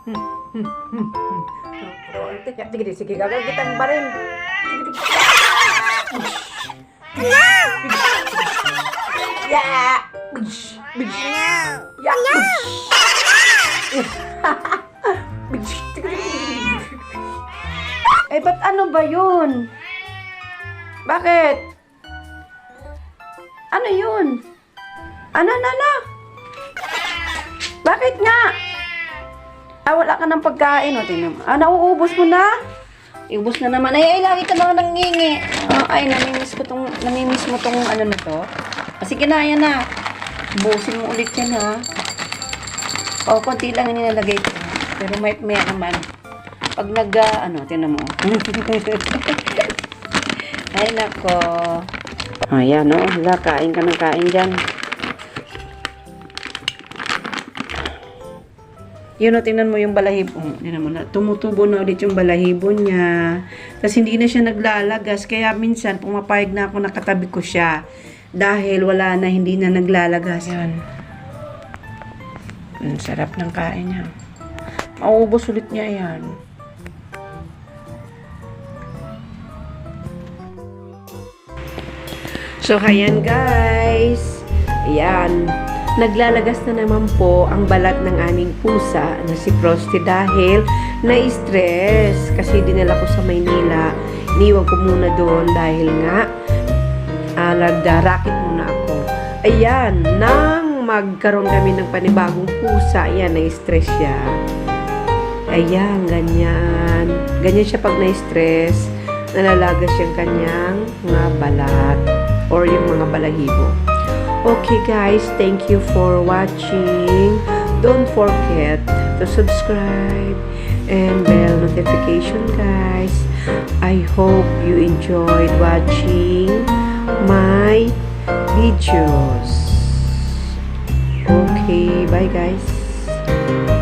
Sige, sige, sige, gagawin kitang baril. Yeah! Yeah! Eh, ba't ano ba yun? Bakit? Ano yun? Ano, ano, ano? Bakit nga? Wala ka ng pagkain. O, tingnan mo. Ah, nauubos mo na? Iubos na naman. Ay, ay, lagi ka naman nangingi. Ah, ay, namimiss ko tong, namimiss mo tong ano na to. Ah, sige na, yan na. Busin mo ulit yan, ha. O, konti lang yung nilalagay ko. Pero may, may naman. Pag nag, ah, ano, tingnan mo. ay, nako. Ayan, oh. Hala, kain ka ng kain dyan. Yun o, tingnan mo yung balahibo. Oh, tingnan mo na, tumutubo na ulit yung balahibo niya. Tapos hindi na siya naglalagas. Kaya minsan, pumapayag na ako nakatabi ko siya. Dahil wala na, hindi na naglalagas. Yan. Ang sarap ng kain niya. Mauubos ulit niya yan. So, ayan guys. Naglalagas na naman po ang balat ng aming pusa na si Frosty dahil na-stress kasi dinala ko sa Maynila. Iniwan ko muna doon dahil nga uh, nagdarakit muna ako. Ayan, nang magkaroon kami ng panibagong pusa, ayan, na-stress siya. Ayan, ganyan. Ganyan siya pag na-stress. Nalalagas yung kanyang mga balat or yung mga balahibo. Okay guys, thank you for watching. Don't forget to subscribe and bell notification guys. I hope you enjoyed watching my videos. Okay, bye guys.